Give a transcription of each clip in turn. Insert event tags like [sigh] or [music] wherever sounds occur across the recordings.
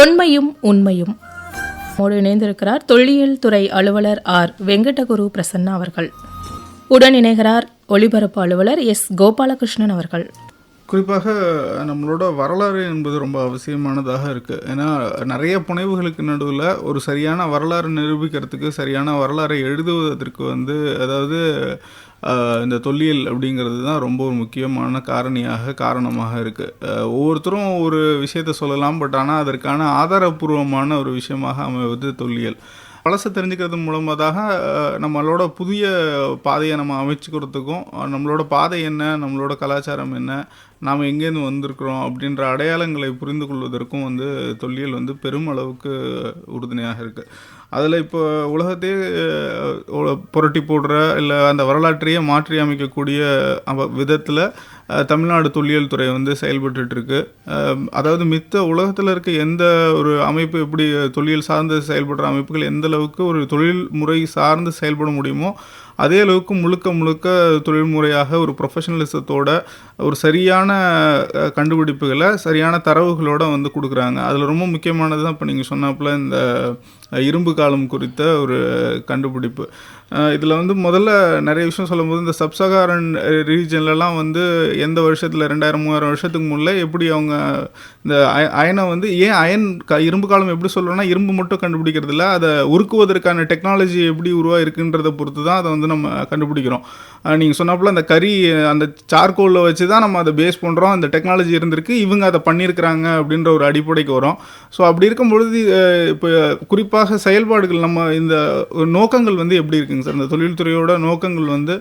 தொன்மையும் உண்மையும். மோடு இணைந்திருக்கிறார் தொல்லியல் துறை அலுவலர் ஆர். வெங்கடகுரு பிரசன்னா அவர்கள். உடன் இணைகிறார் ஒளிபரப்பு அலுவலர் எஸ். கோபாலகிருஷ்ணன் அவர்கள். குறிப்பாக நம்மளோட வரலாறு என்பது ரொம்ப அவசியமானதாக இருக்குது ஏன்னா நிறைய புனைவுகளுக்கு நடுவில் ஒரு சரியான வரலாறு நிரூபிக்கிறதுக்கு சரியான வரலாறை எழுதுவதற்கு வந்து அதாவது இந்த தொல்லியல் அப்படிங்கிறது தான் ரொம்ப ஒரு முக்கியமான காரணியாக காரணமாக இருக்குது ஒவ்வொருத்தரும் ஒரு விஷயத்த சொல்லலாம் பட் ஆனால் அதற்கான ஆதாரபூர்வமான ஒரு விஷயமாக அமைவது தொல்லியல். பழசை தெரிஞ்சுக்கிறது மூலமாக நம்மளோட புதிய பாதையை நம்ம அமைச்சுக்கிறதுக்கும் நம்மளோட பாதை என்ன நம்மளோட கலாச்சாரம் என்ன நாம் எங்கேருந்து வந்திருக்கிறோம் அப்படின்ற அடையாளங்களை புரிந்து கொள்வதற்கும் வந்து தொல்லியல் வந்து பெருமளவுக்கு உறுதுணையாக இருக்குது அதில் இப்போ உலகத்தையே புரட்டி போடுற இல்லை அந்த வரலாற்றையே மாற்றி அமைக்கக்கூடிய விதத்தில் தமிழ்நாடு தொல்லியல் துறை வந்து செயல்பட்டுருக்கு அதாவது மித்த உலகத்தில் இருக்க எந்த ஒரு அமைப்பு எப்படி தொழில் சார்ந்து செயல்படுற அமைப்புகள் எந்த அளவுக்கு ஒரு தொழில் முறை சார்ந்து செயல்பட முடியுமோ அதே அளவுக்கு முழுக்க முழுக்க தொழில்முறையாக ஒரு ப்ரொஃபஷனலிசத்தோட ஒரு சரியான கண்டுபிடிப்புகளை சரியான தரவுகளோட வந்து கொடுக்குறாங்க. அதில் ரொம்ப முக்கியமானது தான் இப்போ நீங்கள் சொன்னாப்புல இந்த இரும்பு காலம் குறித்த ஒரு கண்டுபிடிப்பு. இதில் வந்து முதல்ல நிறைய விஷயம் சொல்லும்போது இந்த சப்சகாரன் ரீஜன்லலாம் வந்து எந்த வருஷத்தில் ரெண்டாயிரம் மூவாயிரம் வருஷத்துக்கு முன்னே எப்படி அவங்க இந்த அய- அயனை வந்து ஏன் அயன் க இரும்பு காலம் எப்படி சொல்கிறோன்னா இரும்பு மட்டும் கண்டுபிடிக்கிறதில்ல அதை உருக்குவதற்கான டெக்னாலஜி எப்படி உருவாயிருக்குன்றதை பொறுத்து தான் அதை வந்து நம்ம கண்டுபிடிக்கிறோம். நீங்கள் சொன்னாப்புல அந்த கறி அந்த சார்கோலில் வச்சு தான் நம்ம அதை பேஸ் பண்ணுறோம் அந்த டெக்னாலஜி இருந்திருக்கு. இவங்க அதை பண்ணியிருக்கிறாங்க அப்படின்ற ஒரு அடிப்படைக்கு வரும். ஸோ அப்படி இருக்கும் பொழுது இப்போ குறிப்பாக செயல்பாடுகள் நம்ம இந்த நோக்கங்கள் வந்து எப்படி இருக்குங்க சார்? இந்த தொழில்துறையோட நோக்கங்கள் வந்து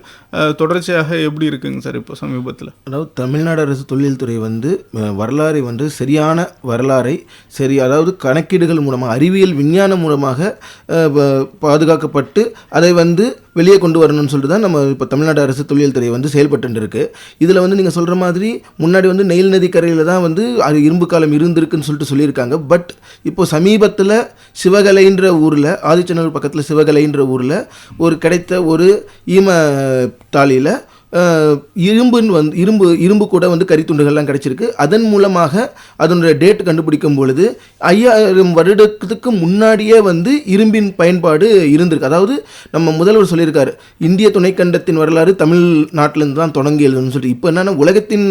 தொடர்ச்சியாக எப்படி இருக்குங்க சார் இப்போ சமீபத்தில்? அதாவது தமிழ்நாடு அரசு தொழில்துறை வந்து வரலாறை வந்து சரியான வரலாறை சரி அதாவது கணக்கீடுகள் மூலமாக அறிவியல் விஞ்ஞானம் மூலமாக பாதுகாக்கப்பட்டு அதை வந்து வெளியே கொண்டு வரணும்னு சொல்லிட்டு தான் நம்ம இப்போ தமிழ்நாடு அரசு தொழில் துறை வந்து செயல்பட்டு இருக்கு இதில் வந்து நீங்கள் சொல்கிற மாதிரி முன்னாடி வந்து நெயில் நதி கரையில் தான் வந்து அது இரும்பு காலம் இருந்திருக்குன்னு சொல்லிட்டு சொல்லியிருக்காங்க. பட் இப்போ சமீபத்தில் சிவகலைன்ற ஊரில் ஆதிச்சநல்லூர் பக்கத்தில் சிவகலைன்ற ஊரில் ஒரு கிடைத்த ஒரு ஈம தாளியில் இரும்புன்னு வந்து இரும்பு இரும்பு கூட வந்து கரித்துண்டுகள்லாம் கிடச்சிருக்கு. அதன் மூலமாக அதனுடைய டேட் கண்டுபிடிக்கும் பொழுது ஐயாயிரம் வருடத்துக்கு முன்னாடியே வந்து இரும்பின் பயன்பாடு இருந்திருக்கு. அதாவது நம்ம முதல்வர் சொல்லியிருக்காரு இந்திய துணைக்கண்டத்தின் வரலாறு தமிழ்நாட்டிலேருந்து தான் தொடங்கி எழுதுன்னு சொல்லிட்டு. இப்போ என்னன்னா உலகத்தின்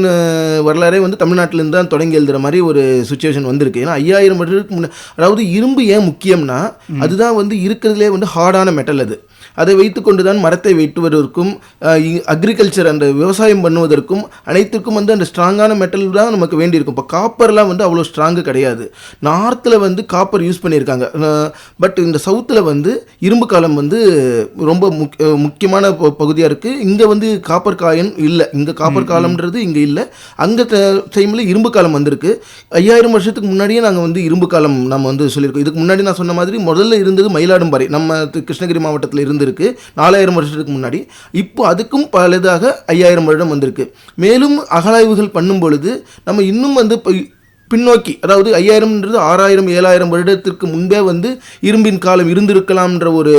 வரலாறே வந்து தமிழ்நாட்டிலேருந்து தான் தொடங்கி எழுதுற மாதிரி ஒரு சுச்சுவேஷன் வந்திருக்கு. ஏன்னா ஐயாயிரம் வருடத்துக்கு முன்ன அதாவது இரும்பு ஏன் முக்கியம்னா அதுதான் வந்து இருக்கிறதுலே வந்து ஹார்டான மெட்டல் அது. அதை வைத்துக்கொண்டு தான் மரத்தை வெட்டுவதற்கும் அக்ரிகல்ச்சர் அந்த விவசாயம் பண்ணுவதற்கும் அனைத்துக்கும் வந்து அந்த ஸ்ட்ராங்கான மெட்டல் தான் நமக்கு வேண்டியிருக்கும். இப்போ காப்பர்லாம் வந்து அவ்வளோ ஸ்ட்ராங்கு கிடையாது. நார்த்தில் வந்து காப்பர் யூஸ் பண்ணியிருக்காங்க. பட் இந்த சவுத்தில் வந்து இரும்பு காலம் வந்து ரொம்ப முக் முக்கியமான பகுதியாக இருக்குது இங்கே வந்து காப்பர் காயம் இல்லை. இங்கே காப்பர் காலம்ன்றது இங்கே இல்லை. அங்கே டைமில் இரும்பு காலம் வந்திருக்கு. ஐயாயிரம் வருஷத்துக்கு முன்னாடியே நாங்கள் வந்து இரும்பு காலம் நம்ம வந்து சொல்லியிருக்கோம். இதுக்கு முன்னாடி நான் சொன்ன மாதிரி முதல்ல இருந்தது மயிலாடும்பாறை. நம்ம கிருஷ்ணகிரி மாவட்டத்தில் இருந்திருக்கு. நாலாயிரம் வருஷத்துக்கு முன்னாடி. இப்போ அதுக்கும் பலதாக ஐயாயிரம் வருடம் வந்திருக்கு. மேலும் அகழாய்வுகள் பண்ணும் பொழுது நம்ம இன்னும் வந்து பின்னோக்கி அதாவது ஐயாயிரம்ன்றது ஆறாயிரம் ஏழாயிரம் வருடத்திற்கு முன்பே வந்து இரும்பின் காலம் இருந்திருக்கலாம்ன்ற ஒரு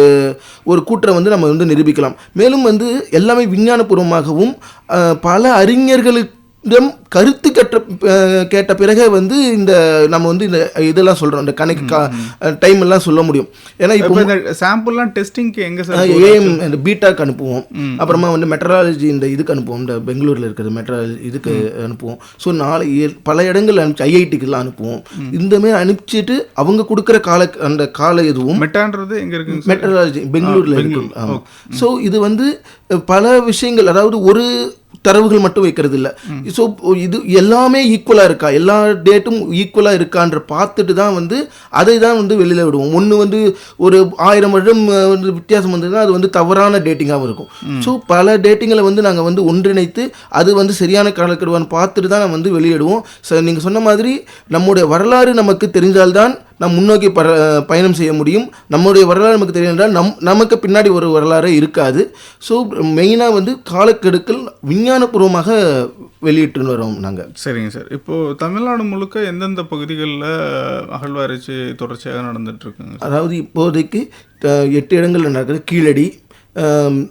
ஒரு கூற்றை வந்து நம்ம வந்து நிரூபிக்கலாம். மேலும் வந்து எல்லாமே விஞ்ஞானபூர்வமாகவும் பல அறிஞர்களுக்கு இடம் கருத்து அஹ், கேட்ட பிறகே வந்து இந்த நம்ம வந்து இந்த இதெல்லாம் சொல்றோம் இந்த கணக்கு டைம் எல்லாம் சொல்ல முடியும். ஏன்னா இப்போ இந்த சாம்பிள்லாம் டெஸ்டிங்க்கு எங்கே சார் ஏஎம் இந்த பீட்டாக்கு அனுப்புவோம். அப்புறமா வந்து மெட்ரலாஜி இந்த இதுக்கு அனுப்புவோம். இந்த பெங்களூரில் இருக்கிறது மெட்ரலாஜி இதுக்கு அனுப்புவோம். ஸோ நாலு பல இடங்கள் அனுப்பிச்சு ஐஐடிக்கெல்லாம் அனுப்புவோம். இந்த மாதிரி அனுப்பிச்சிட்டு அவங்க கொடுக்குற கால அந்த கால இதுவும் மெட்டான்றது எங்கே இருக்குங்க சார் மெட்ரலாஜி பெங்களூரில் இருக்கு. ஸோ இது வந்து பல விஷயங்கள் அதாவது ஒரு தரவுகள் மட்டும் வைக்கிறது இல்லை ஸோ இது எல்லாமே ஈக்குவலாக இருக்கா? எல்லா டேட்டும் ஈக்குவலாக இருக்கான்ற பார்த்துட்டு தான் வந்து அதை தான் வந்து வெளியில் விடுவோம். ஒன்று வந்து ஒரு ஆயிரம் வருடம் வந்து வித்தியாசம் வந்ததுன்னா அது வந்து தவறான டேட்டிங்காகவும் இருக்கும். ஸோ பல டேட்டிங்களை வந்து நாங்கள் வந்து ஒன்றிணைத்து அது வந்து சரியான காலக்கெடுவான்னு பார்த்துட்டு தான் நம்ம வந்து வெளியிடுவோம். ஸோ நீங்கள் சொன்ன மாதிரி நம்முடைய வரலாறு நமக்கு தெரிஞ்சால்தான் நாம் முன்னோக்கி பர பயணம் செய்ய முடியும். நம்முடைய வரலாறு நமக்கு தெரியும் நம் நமக்கு பின்னாடி ஒரு வரலாறு இருக்காது. ஸோ மெயினாக வந்து காலக்கெடுக்கள் விஞ்ஞானபூர்வமாக வெளியிட்டு வரோம் நாங்கள் சரிங்க சார். இப்போது தமிழ்நாடு முழுக்க எந்தெந்த பகுதிகளில் அகழ்வாராய்ச்சி தொடர்ச்சியாக நடந்துட்டு இருக்குங்க அதாவது இப்போதைக்கு எட்டு இடங்களில் நடக்குது. கீழடி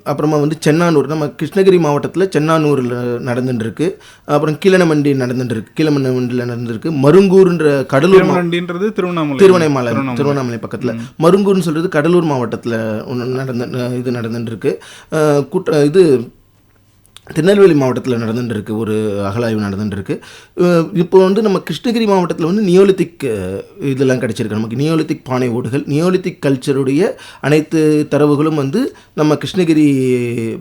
அப்புறமா வந்து சென்னானூர். நம்ம கிருஷ்ணகிரி மாவட்டத்தில் சென்னானூரில் நடந்துட்டுருக்கு. அப்புறம் கீழனமண்டி நடந்துட்டுருக்கு. கீழமண்ணியில் நடந்துருக்கு மருங்கூர்ன்ற கடலூர் மா- திருமணண்டின்றது திருவண்ணாமலை. திருவண்ணாமலை திருவண்ணாமலை. பக்கத்தில். மருங்கூர்னு சொல்கிறது கடலூர் மாவட்டத்தில் ஒன்று நடந்து இது நடந்துட்டுருக்கு. கூட்ட இது திருநெல்வேலி மாவட்டத்தில் நடந்துட்டுருக்கு ஒரு அகலாய்வு நடந்துட்டுருக்கு. இப்போ வந்து நம்ம கிருஷ்ணகிரி மாவட்டத்தில் வந்து நியோலித்திக் இதெல்லாம் கிடச்சிருக்கு. நமக்கு நியோலித்திக் பானை ஓடுகள் நியோலித்திக் கல்ச்சருடைய அனைத்து தரவுகளும் வந்து நம்ம கிருஷ்ணகிரி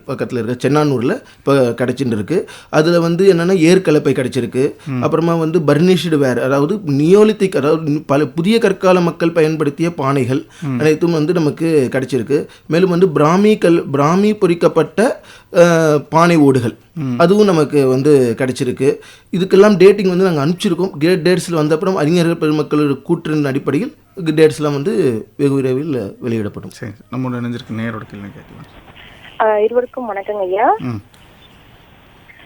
பக்கத்தில் இருக்க சென்னானூரில் இப்போ கிடச்சிட்டு இருக்கு அதில் வந்து என்னென்னா ஏற்கலப்பை கிடச்சிருக்கு. அப்புறமா வந்து பர்னிஷ்டு வேர் அதாவது நியோலித்திக் அதாவது பல புதிய கற்கால மக்கள் பயன்படுத்திய பானைகள் அனைத்தும் வந்து நமக்கு கிடைச்சிருக்கு. மேலும் வந்து பிராமி கல் பிராமி பொறிக்கப்பட்ட பானை ஓடுகள். அதுவும் நமக்கு வந்து கிடைச்சிருக்கு. இதுக்கெல்லாம் டேட்டிங் வந்து நாங்கள் அனுப்பிச்சிருக்கோம். கேட் டேட்ஸில் வந்த அப்புறம் அறிஞர்கள் பெருமக்களோட கூற்றின் அடிப்படையில் டேட்ஸ்லாம் வந்து வெகு விரைவில் வெளியிடப்படும். சரி நம்மளோட இணைஞ்சிருக்கு. நேரோட கேள்வி கேட்கலாம். ஆஹ் இருவருக்கும் வணக்கங்க ஐயா.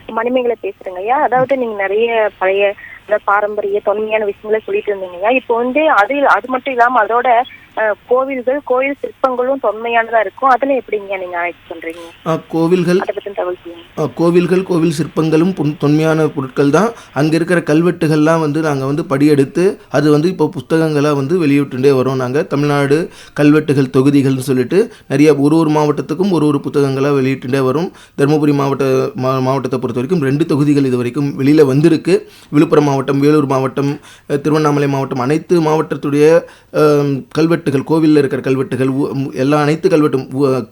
மணிமேகலை பேசுறேங்க ஐயா. அதாவது நீங்க நிறைய பழைய பாரம்பரிய தொன்மையான விஷயங்களை சொல்லிட்டு இருந்தீங்க ஐயா. இப்போ வந்து அது அது மட்டும் இல்லாம அதோட கோவில்கள் கோயில் சிற்பங்களும் தொன்மையானதா இருக்கும். அதுல எப்படிங்க நீங்க ஆய்வு பண்றீங்க? கோவில்கள் கோவில்கள் கோவில் சிற்பங்களும் தொன்மையான பொருட்கள் தான். அங்கே இருக்கிற கல்வெட்டுகள்லாம் வந்து நாங்கள் வந்து படியெடுத்து அது வந்து இப்போ புத்தகங்களாக வந்து வெளியிட்டுட்டே வரோம் நாங்கள் தமிழ்நாடு கல்வெட்டுகள் தொகுதிகள்னு சொல்லிட்டு நிறைய ஒரு ஒரு மாவட்டத்துக்கும் ஒரு ஒரு புத்தகங்களாக வெளியிட்டுட்டே வரும். தருமபுரி மாவட்ட மாவட்டத்தை பொறுத்த வரைக்கும் ரெண்டு தொகுதிகள் இது வரைக்கும் வெளியில் வந்திருக்கு. விழுப்புரம் மாவட்டம் வேலூர் மாவட்டம் திருவண்ணாமலை மாவட்டம் அனைத்து மாவட்டத்துடைய அஹ், கல்வெட்டுகள் கோவிலில் இருக்கிற கல்வெட்டுகள் எல்லா அனைத்து கல்வெட்டும்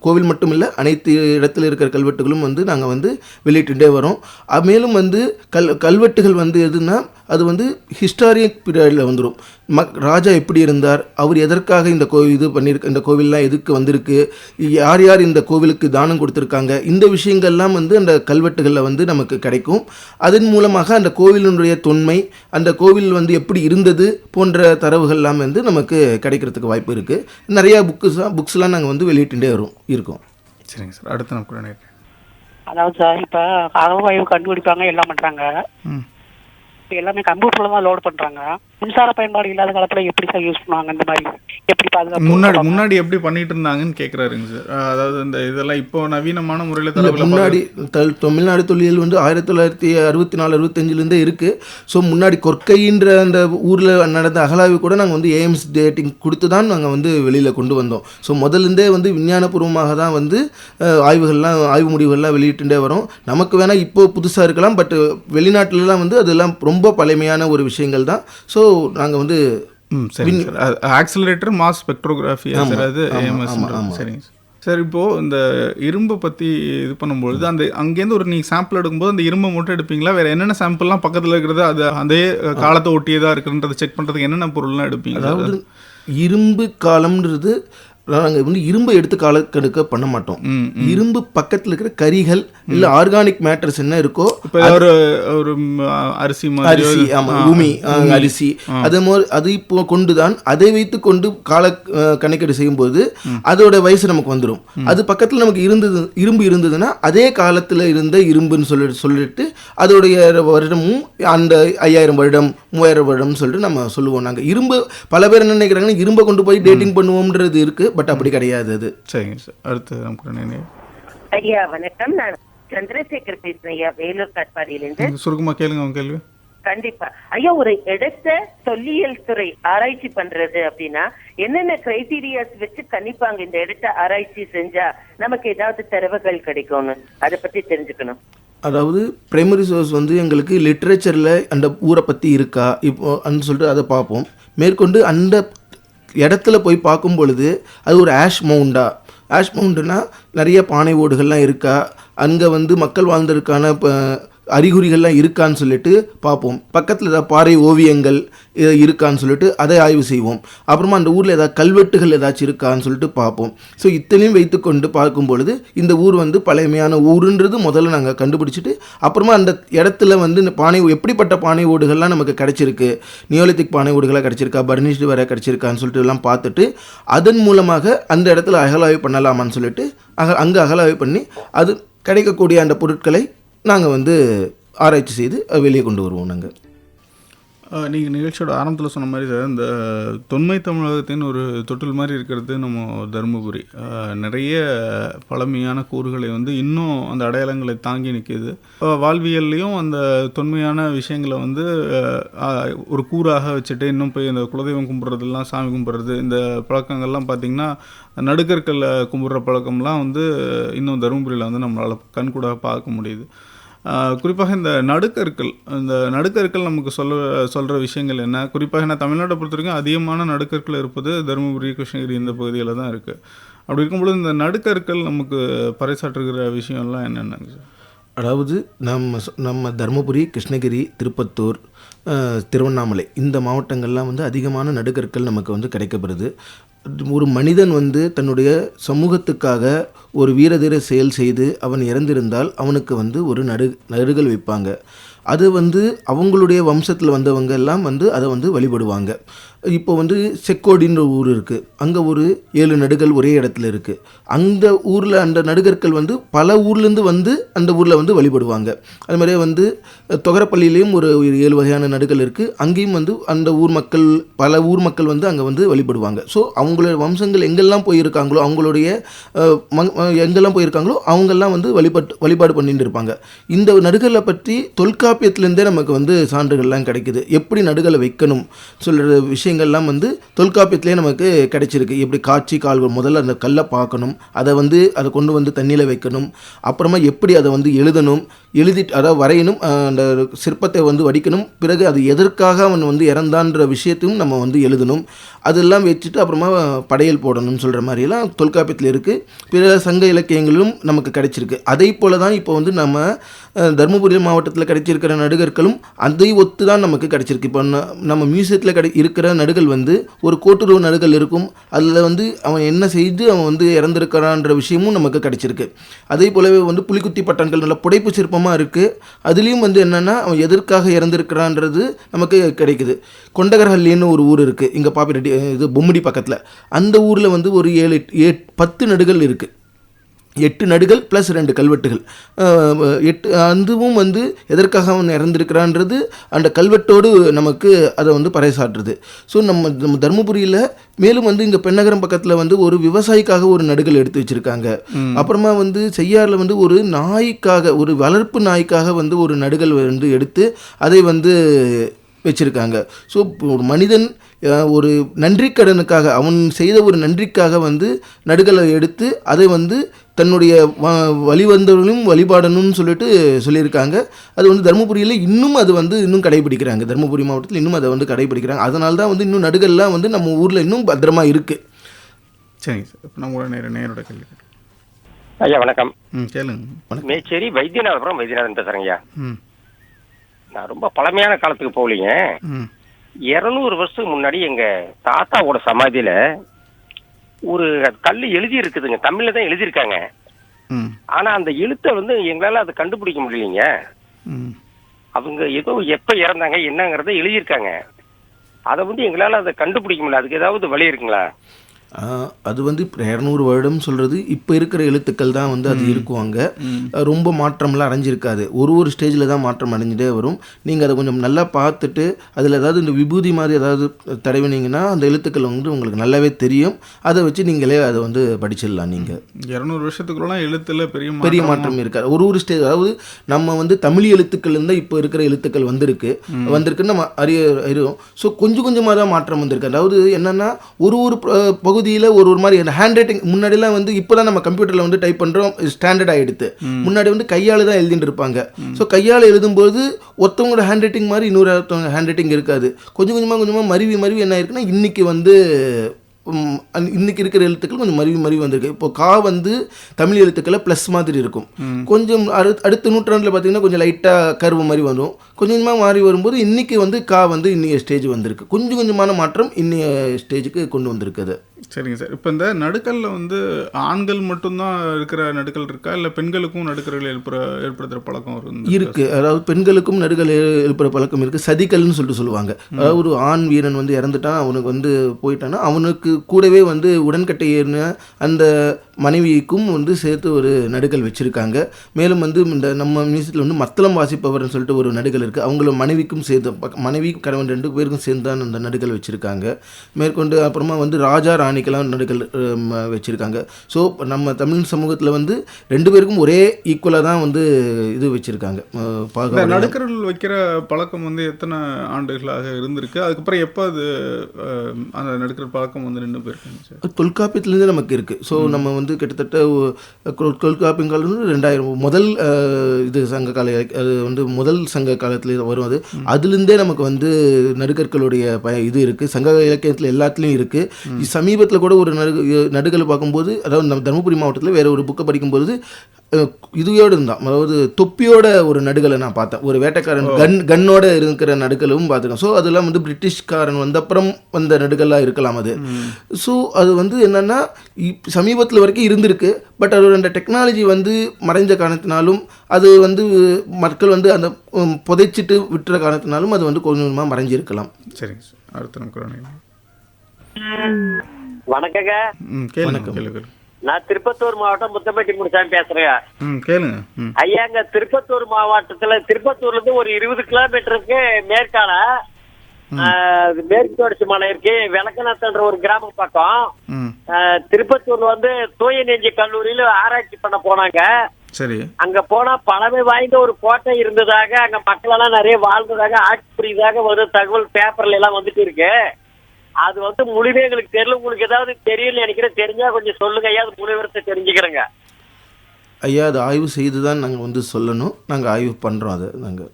கோவில் மட்டும் இல்லை அனைத்து இடத்துல இருக்கிற கல்வெட்டுகளும் வந்து நாங்கள் வந்து வெளியிட்டுட்டே வரோம். மேலும் வந்து கல் கல்வெட்டுகள் வந்து எதுனா அது வந்து ஹிஸ்டாரியக் பீரியடில் வந்துடும் மக் ராஜா எப்படி இருந்தார் அவர் எதற்காக இந்த கோவில் இது பண்ணியிருக்க இந்த கோவில்லாம் எதுக்கு வந்திருக்கு யார் யார் இந்த கோவிலுக்கு தானம் கொடுத்துருக்காங்க இந்த விஷயங்கள்லாம் வந்து அந்த கல்வெட்டுகளில் வந்து நமக்கு கிடைக்கும். அதன் மூலமாக அந்த கோவிலினுடைய தொன்மை அந்த கோவில் வந்து எப்படி இருந்தது போன்ற தரவுகள்லாம் வந்து நமக்கு கிடைக்கிறதுக்கு வாய்ப்பு இருக்குது நிறையா புக்ஸ் புக்ஸ்லாம் நாங்கள் வந்து வெளியிட்டுட்டே வரும் இருக்கோம். சரிங்க சார். அடுத்து நேர் அதாவது சார் இப்போ அகழ்வாய்வு கண்டுபிடிப்பாங்க எல்லாம் பண்ணுறாங்க ம். இப்போ எல்லாமே கம்ப்யூட்டரில் தான் லோட் பண்ணுறாங்க மின்சார பயன்பாடு இல்லாத காலத்தில் எப்படி சார் யூஸ் பண்ணுவாங்க இந்த மாதிரி? எப்படி பாதுகாப்பு முன்னாடி? முன்னாடி எப்படி பண்ணிட்டு இருந்தாங்கன்னு கேட்குறாருங்க சார் அதாவது இந்த இதெல்லாம் இப்போ நவீனமான முறையில் முன்னாடி தமிழ்நாடு தொல்லியல் வந்து ஆயிரத்தி தொள்ளாயிரத்தி அறுபத்தி நாலு அறுபத்தஞ்சிலேருந்தே இருக்குது ஸோ முன்னாடி கொற்கைன்ற அந்த ஊரில் நடந்த அகலாய்வு கூட நாங்கள் வந்து ஏஎம்ஸ் டேட்டிங் கொடுத்து தான் நாங்கள் வந்து வெளியில் கொண்டு வந்தோம். ஸோ முதல்லேருந்தே வந்து விஞ்ஞானபூர்வமாக தான் வந்து ஆய்வுகள்லாம் ஆய்வு முடிவுகள்லாம் வெளியிட்டுட்டே வரோம். நமக்கு வேணால் இப்போ புதுசாக இருக்கலாம் பட் வெளிநாட்டுலலாம் வந்து அதெல்லாம் ரொம்ப பழமையான ஒரு விஷயங்கள் தான் ஸோ நாங்கள் வந்து ம் சரிங்க சார். ஆக்சிலரேட்டர் மாஸ் ஸ்பெக்ட்ரோகிராஃபி அது ஏஎம்எஸ். சரிங்க சார். சார் இப்போது இந்த இரும்பை பற்றி இது பண்ணும்பொழுது அந்த அங்கேருந்து ஒரு நீங்கள் சாம்பிள் எடுக்கும்போது அந்த இரும்பை மட்டும் எடுப்பீங்களா? வேறு என்னென்ன சாம்பிள்லாம் பக்கத்தில் இருக்கிறது? அது அதே காலத்தை ஒட்டியதாக இருக்குன்றதை செக் பண்ணுறதுக்கு என்னென்ன பொருள்லாம் எடுப்பீங்க? அதாவது இரும்பு காலம்ன்றது நாங்கள் வந்து இரும்பை எடுத்து காலக்கெடுக்க பண்ண மாட்டோம். இரும்பு பக்கத்தில் இருக்கிற கரிகள் இல்லை ஆர்கானிக் மேட்டர்ஸ் என்ன இருக்கோ ஒரு அரிசி அரிசி ஆமா உமி அஹ், அரிசி. அதே மாதிரி அது இப்போ கொண்டு தான் அதை வைத்து கொண்டு கால கணக்கீடு செய்யும்போது அதோட வயசு நமக்கு வந்துடும் அது பக்கத்தில் நமக்கு இருந்தது இரும்பு இருந்ததுன்னா அதே காலத்தில் இருந்த இரும்புன்னு சொல்லி சொல்லிட்டு அதோடைய வருடமும் அந்த ஐயாயிரம் வருடம் மூவாயிரம் வருடம்னு சொல்லிட்டு நம்ம சொல்லுவோம். நாங்கள் இரும்பு பல பேர் என்ன நினைக்கிறாங்கன்னா இரும்பை கொண்டு போய் டேட்டிங் பண்ணுவோம்ன்றது இருக்கு. பட் அப்படி கிடையாது அது. சரிங்க சார். அடுத்து நமக்கு ஐயா வணக்கம். நான் சந்திரசேகர் பேசுறேன் ஐயா வேலூர் காட்பாடியிலிருந்து. சுருக்கமாக கேளுங்க உங்க கேள்வி. கண்டிப்பா. ஐயா ஒரு இடத்த தொல்லியல் துறை ஆராய்ச்சி பண்றது அப்படின்னா என்னென்ன கிரைட்டீரியாஸ் வச்சு கணிப்பாங்க இந்த இடத்த ஆராய்ச்சி செஞ்சா நமக்கு ஏதாவது தரவுகள் கிடைக்கும்னு? அதை பத்தி தெரிஞ்சுக்கணும். அதாவது பிரைமரி சோர்ஸ் வந்து எங்களுக்கு லிட்ரேச்சரில் அந்த ஊரை பற்றி இருக்கா? இப்போ அன்னு சொல்லிட்டு அதை பார்ப்போம். மேற்கொண்டு அந்த இடத்துல போய் பார்க்கும் பொழுது அது ஒரு ஆஷ் மவுண்டா ஆஷ் மவுண்டுனா நிறைய பானை ஓடுகள்லாம் இருக்கா? அங்கே வந்து மக்கள் வாழ்ந்ததுக்கான இப்போ அறிகுறிகள்லாம் இருக்கான்னு சொல்லிட்டு பார்ப்போம். பக்கத்தில் ஏதாவது பாறை ஓவியங்கள் இருக்கான்னு சொல்லிட்டு அதை ஆய்வு செய்வோம். அப்புறமா அந்த ஊரில் ஏதாவது கல்வெட்டுகள் ஏதாச்சும் இருக்கான்னு சொல்லிட்டு பார்ப்போம். ஸோ இத்தனையும் வைத்துக்கொண்டு பார்க்கும் பொழுது இந்த ஊர் வந்து பழமையான ஊருன்றது முதல்ல நாங்கள் கண்டுபிடிச்சிட்டு அப்புறமா அந்த இடத்துல வந்து இந்த பானை எப்படிப்பட்ட பானை ஓடுகள்லாம் நமக்கு கிடச்சிருக்கு நியோலித்திக் பானை ஓடுகளாக கிடச்சிருக்கா பர்னிஷ்டு வர கிடச்சிருக்கான்னு சொல்லிட்டு எல்லாம் பார்த்துட்டு அதன் மூலமாக அந்த இடத்துல அகலாய்வு பண்ணலாமான்னு சொல்லிட்டு அக அங்கே அகலாய்வு பண்ணி அது கிடைக்கக்கூடிய அந்த பொருட்களை நாங்கள் வந்து ஆராய்ச்சி செய்து வெளியே கொண்டு வருவோம் நாங்கள். நீங்கள் நிகழ்ச்சியோட ஆரம்பத்தில் சொன்ன மாதிரி சார் இந்த தொன்மை தமிழகத்தின் ஒரு தொட்டில் மாதிரி இருக்கிறது நம்ம தருமபுரி. நிறைய பழமையான கூறுகளை வந்து இன்னும் அந்த அடையாளங்களை தாங்கி நிற்கிது. வாழ்வியல்லையும் அந்த தொன்மையான விஷயங்களை வந்து ஒரு கூறாக வச்சுட்டு இன்னும் போய் இந்த குலதெய்வம் கும்பிட்றதுலாம் சாமி கும்பிட்றது இந்த பழக்கங்கள்லாம் பார்த்திங்கன்னா நடுக்கற்களில் கும்பிட்ற பழக்கம்லாம் வந்து இன்னும் தருமபுரியில் வந்து நம்மளால் கண்கூடாக பார்க்க முடியுது. குறிப்பாக இந்த நடுக்கற்கள் இந்த நடுக்கற்கள் நமக்கு சொல்ல சொல்கிற விஷயங்கள் என்ன? குறிப்பாக நான் தமிழ்நாட்டை பொறுத்த வரைக்கும் அதிகமான நடுக்கற்கள் இருப்பது தருமபுரி கிருஷ்ணகிரி இந்த பகுதியில் தான் இருக்குது அப்படி இருக்கும்பொழுது இந்த நடுக்கற்கள் நமக்கு பறைசாற்றுகிற விஷயம்லாம் என்னென்னங்க சார்? அதாவது நம்ம நம்ம தருமபுரி கிருஷ்ணகிரி திருப்பத்தூர் திருவண்ணாமலை இந்த மாவட்டங்கள்லாம் வந்து அதிகமான நடுக்கற்கள் நமக்கு வந்து கிடைக்கப்படுது. ஒரு மனிதன் வந்து தன்னுடைய சமூகத்துக்காக ஒரு வீரதீர செயல் செய்து அவன் இறந்திருந்தால் அவனுக்கு வந்து ஒரு நடு நடுகள் வைப்பாங்க. அது வந்து அவங்களுடைய வம்சத்தில் வந்தவங்க எல்லாம் வந்து அதை வந்து வழிபடுவாங்க. இப்போ வந்து செக்கோடின்ற ஊர் இருக்குது அங்கே ஒரு ஏழு நடுகள் ஒரே இடத்துல இருக்குது அந்த ஊரில் அந்த நடுகர்கள் வந்து பல ஊர்லேருந்து வந்து அந்த ஊரில் வந்து வழிபடுவாங்க. அது மாதிரியே வந்து தொகரப்பள்ளியிலையும் ஒரு ஒரு ஏழு வகையான நடுகள் இருக்குது அங்கேயும் வந்து அந்த ஊர் மக்கள் பல ஊர் மக்கள் வந்து அங்கே வந்து வழிபடுவாங்க. ஸோ அவங்களோட வம்சங்கள் எங்கெல்லாம் போயிருக்காங்களோ அவங்களுடைய எங்கெல்லாம் போயிருக்காங்களோ அவங்கெல்லாம் வந்து வழிபட்டு வழிபாடு பண்ணிட்டு இருப்பாங்க. இந்த நடுகளை பற்றி தொல்காப்பியத்துலேருந்தே நமக்கு வந்து சான்றுகள்லாம் கிடைக்குது. எப்படி நடுகளை வைக்கணும் சொல்கிற விஷயம் விஷயங்கள்லாம் வந்து தொல்காப்பியத்திலே நமக்கு கிடைச்சிருக்கு. எப்படி காட்சி கால்கள் முதல்ல அந்த கல்லை பார்க்கணும் அதை வந்து அதை கொண்டு வந்து தண்ணியில் வைக்கணும் அப்புறமா எப்படி அதை வந்து எழுதணும் எழுதி அதாவது வரையணும் அந்த சிற்பத்தை வந்து வடிக்கணும் பிறகு அது எதற்காக அவன் வந்து இறந்தான்ற விஷயத்தையும் நம்ம வந்து எழுதணும். அதெல்லாம் வச்சுட்டு அப்புறமா படையல் போடணும்னு சொல்கிற மாதிரியெல்லாம் தொல்காப்பியத்தில் இருக்குது பிற சங்க இலக்கியங்களும் நமக்கு கிடைச்சிருக்கு. அதே போல தான் இப்போ வந்து நம்ம தருமபுரி மாவட்டத்தில் கிடைச்சிருக்கிற நடுகர்களும் அதை ஒத்து தான் நமக்கு கிடைச்சிருக்கு. இப்போ நம்ம மியூசியத்தில் கிடை இருக்கிற நடுகள் வந்து ஒரு கோட்டுருவ நடுகள் இருக்கும். அதில் வந்து அவன் என்ன செய்து அவன் வந்து இறந்துருக்கிறான்ற விஷயமும் நமக்கு கிடைச்சிருக்கு. அதே போலவே வந்து புலிக்குத்தி பட்டன்கள் நல்ல புடைப்பு சிற்பமாக இருக்குது அதுலேயும் வந்து என்னென்னா அவன் எதற்காக இறந்துருக்கிறான்றது நமக்கு கிடைக்குது. கொண்டகரஹல்லின்னு ஒரு ஊர் இருக்குது இங்கே பாப்பிரெட்டி இது பொம்முடி பக்கத்தில். அந்த ஊரில் வந்து ஒரு ஏழு எட்டு- எட் பத்து நடுகள் இருக்குது எட்டு நடுகள் ப்ளஸ் ரெண்டு கல்வெட்டுகள். எட்டு அதுவும் வந்து எதற்காக அவன் இறந்திருக்கிறான்றது அந்த கல்வெட்டோடு நமக்கு அதை வந்து பறைசாற்றுது. ஸோ நம்ம நம்ம தருமபுரியில் மேலும் வந்து இங்கே பெண்ணகரம் பக்கத்தில் வந்து ஒரு விவசாயிக்காக ஒரு நடுகள் எடுத்து வச்சுருக்காங்க. அப்புறமா வந்து செய்யாறில் வந்து ஒரு நாய்க்காக ஒரு வளர்ப்பு நாய்க்காக வந்து ஒரு நடுகள் வந்து எடுத்து அதை வந்து வச்சுருக்காங்க. ஸோ ஒரு மனிதன் ஒரு நன்றிக்கடனுக்காக அவன் செய்த ஒரு நன்றிக்காக வந்து நடுகளை எடுத்து அதை வந்து தன்னுடைய வழிவந்தவர்களும் வழிபாடணும்னு சொல்லிட்டு சொல்லியிருக்காங்க. அது வந்து தருமபுரியில் இன்னும் அது வந்து இன்னும் கடைபிடிக்கிறாங்க. தருமபுரி மாவட்டத்தில் இன்னும் அதை வந்து கடைபிடிக்கிறாங்க. அதனால தான் வந்து இன்னும் நடுகள்லாம் வந்து நம்ம ஊரில் இன்னும் பத்திரமா இருக்குது சரிங்க சார். இப்போ நம்ம கூட நேர நேரோட கேள்வி கேட்குறேன். ஐயா வணக்கம். ம் கேளுங்க. மேச்சேரி வைத்தியநாதபுரம் வைத்தியநாதன் ம். நான் ரொம்ப பழமையான காலத்துக்கு போகலீங்க. ம். இருநூறு வருஷத்துக்கு முன்னாடி எங்க தாத்தாவோட சமாதியில ஒரு கல் எழுதி இருக்குதுங்க. தமிழ்ல தான் எழுதியிருக்காங்க. ஆனா அந்த எழுத்தை வந்து எங்களால அதை கண்டுபிடிக்க முடியலைங்க. அவங்க ஏதோ எப்ப இறந்தாங்க என்னங்கறத எழுதியிருக்காங்க. அதை வந்து எங்களால அதை கண்டுபிடிக்க முடியல. அதுக்கு ஏதாவது வழி இருக்குங்களா? அது வந்து இப்போ இரநூறு வருடம் சொல்கிறது இப்போ இருக்கிற எழுத்துக்கள் தான் வந்து அது இருக்குவாங்க அஹ், ரொம்ப மாற்றம்லாம் அடைஞ்சிருக்காது. ஒரு ஒரு ஸ்டேஜில் தான் மாற்றம் அடைஞ்சிட்டே வரும். நீங்கள் அதை கொஞ்சம் நல்லா பார்த்துட்டு அதில் ஏதாவது இந்த விபூதி மாதிரி ஏதாவது தடவினீங்கன்னா அந்த எழுத்துக்கள் வந்து உங்களுக்கு நல்லாவே தெரியும். அதை வச்சு நீங்களே அதை வந்து படிச்சிடலாம் நீங்கள் இரநூறு வருஷத்துக்குள்ளலாம் எழுத்துல பெரிய பெரிய மாற்றமா- இருக்காது. ஒரு ஒரு ஸ்டேஜ் அதாவது நம்ம வந்து தமிழ் எழுத்துக்கள் இருந்தால் இப்போ இருக்கிற எழுத்துக்கள் வந்திருக்கு. வந்திருக்குன்னு நம்ம அறிய அறிவோம். ஸோ கொஞ்சம் கொஞ்சமாக தான் மாற்றம் வந்திருக்கு. அதாவது என்னன்னா ஒரு ஒரு பகுதியில் ஒரு ஒரு மாதிரி ஹேண்ட் ரைட்டிங் முன்னாடிலாம் வந்து இப்போ தான் நம்ம கம்ப்யூட்டரில் வந்து டைப் பண்ணுறோம் ஸ்டாண்டர்ட் ஆகிடுது முன்னாடி வந்து கையால் தான் எழுதிட்டு இருப்பாங்க. ஸோ கையால் எழுதும்போது ஒருத்தவங்களோட ஹேண்ட் ரைட்டிங் மாதிரி இன்னொரு ஒருத்தவங்க ஹேண்ட் ரைட்டிங் இருக்காது. கொஞ்சம் கொஞ்சமாக கொஞ்சமாக மருவி மருவி என்ன ஆயிருக்குன்னா இன்னைக்கு வந்து இன்னைக்கு இருக்கிற எழுத்துக்கள் கொஞ்சம் மருவி மருவி வந்திருக்கு. இப்போ கா வந்து தமிழ் எழுத்துக்களை ப்ளஸ் மாதிரி இருக்கும். கொஞ்சம் அடு அடுத்த நூற்றாண்டில் பார்த்தீங்கன்னா கொஞ்சம் லைட்டாக கருவு மாதிரி வரும். கொஞ்சம் கொஞ்சமாக மாறி வரும்போது இன்னைக்கு வந்து கா வந்து இன்னைய ஸ்டேஜ் வந்திருக்கு. கொஞ்சம் கொஞ்சமான மாற்றம் இன்னைய ஸ்டேஜுக்கு கொண்டு வந்திருக்கு அது சரிங்க சார். இப்போ இந்த நடுக்கல்ல வந்து ஆண்கள் மட்டும்தான் இருக்கிற நடுக்கல் இருக்கா? இல்லை பெண்களுக்கும் நடுக்கர்கள் ஏற்படுற ஏற்படுத்துகிற பழக்கம் இருக்கு அதாவது பெண்களுக்கும் நடுகள் எழு- எழுப்புற பழக்கம் இருக்கு. சதிக்கல்னு சொல்லிட்டு சொல்லுவாங்க. அதாவது ஒரு ஆண் வீரன் வந்து இறந்துட்டான் அவனுக்கு வந்து போயிட்டான்னா அவனுக்கு கூடவே வந்து உடன்கட்டை ஏறின அந்த மனைவிக்கும் வந்து சேர்த்து ஒரு நடுக்கல் வச்சிருக்காங்க. மேலும் வந்து இந்த நம்ம மியூசியத்தில் வந்து மத்தளம் வாசிப்பவர்னு சொல்லிட்டு ஒரு நடுக்கல் இருக்கு. அவங்கள மனைவிக்கும் சேர்த்து மனைவி கணவன் ரெண்டு பேருக்கும் சேர்ந்து தான் அந்த நடுக்கல் வச்சிருக்காங்க. மேற்கொண்டு அப்புறமா வந்து ராஜா ராணிக்கெல்லாம் நடுக்கல் வச்சிருக்காங்க. ஸோ நம்ம தமிழ் சமூகத்தில் வந்து ரெண்டு பேருக்கும் ஒரே ஈக்குவலாக தான் வந்து இது வச்சிருக்காங்க. நடுக்கர்கள் வைக்கிற பழக்கம் வந்து எத்தனை ஆண்டுகளாக இருந்திருக்கு? அதுக்கப்புறம் எப்போ அது அந்த நடுக்கர் பழக்கம் வந்து போயிருக்குங்க சார் தொல்காப்பியத்துலேருந்து நமக்கு இருக்குது ஸோ நம்ம வந்து கிட்டத்தட்ட தொல்காப்பியங்காலம் ரெண்டாயிரம் முதல் இது சங்க கால அது வந்து முதல் சங்க காலத்தில் வரும் அது. அதுலேருந்தே நமக்கு வந்து நடுக்கற்களுடைய ப இது இருக்குது சங்க இலக்கியத்தில் எல்லாத்துலேயும் இருக்குது சமீபத்தில் கூட ஒரு நடு நடுக்கல் பார்க்கும்போது அதாவது நம்ம தருமபுரி மாவட்டத்தில் வேற ஒரு புக்கை படிக்கும்போது இதுவோடு இருந்தான் அதாவது தொப்பியோட ஒரு நடுகலை நான் பார்த்தேன். ஒரு வேட்டைக்காரன் கன் கன்னோட இருக்கிற நடுக்கலும் பார்த்துருக்கேன். ஸோ அதெல்லாம் வந்து பிரிட்டிஷ்காரன் வந்த அப்புறம் வந்த நடுகலாக இருக்கலாம் அது. ஸோ அது வந்து என்னென்னா சமீபத்தில் வரைக்கும் இருந்திருக்கு. பட் அதோட அந்த டெக்னாலஜி வந்து மறைஞ்ச காரணத்தினாலும் அது வந்து மக்கள் வந்து அந்த புதைச்சிட்டு விட்டுற காரணத்தினாலும் அது வந்து கொஞ்சம் கொஞ்சமாக மறைஞ்சிருக்கலாம். சரிங்க சார். அடுத்த நமக்கு வணக்கங்க. கேளுங்க. கேளுங்க நான் திருப்பத்தூர் மாவட்டம் முத்தப்பட்டி முடிச்சாமி பேசுறேங்க. கேளுங்க. ஐயாங்க திருப்பத்தூர் மாவட்டத்துல திருப்பத்தூர்ல இருந்து ஒரு இருபது கிலோமீட்டருக்கு மேற்கால. ஆஹ், மேற்கு தொடர்ச்சி மலை இருக்கு. விளக்கணத்தன்ற ஒரு கிராம பக்கம். திருப்பத்தூர்ல வந்து தூய நெஞ்சு கல்லூரியில ஆராய்ச்சி பண்ண போனாங்க. சரி. அங்க போனா பழமை வாய்ந்த ஒரு கோட்டை இருந்ததாக அங்க மக்கள் எல்லாம் நிறைய வாழ்ந்ததாக ஆட்சி புரியுதாக ஒரு தகவல் பேப்பர்ல எல்லாம் வந்துட்டு இருக்கு. அது வந்து முழுவே எங்களுக்கு தெரியல. உங்களுக்கு ஏதாவது தெரியல நினைக்கிறேன். தெரிஞ்சா கொஞ்சம் சொல்லுங்க ஐயா. அது முழுவரத்தை தெரிஞ்சுக்கிறேங்க. ஐயா அது ஆய்வு செய்து தான் நாங்கள் வந்து சொல்லணும். நாங்கள் ஆய்வு பண்ணுறோம் அதை நாங்கள்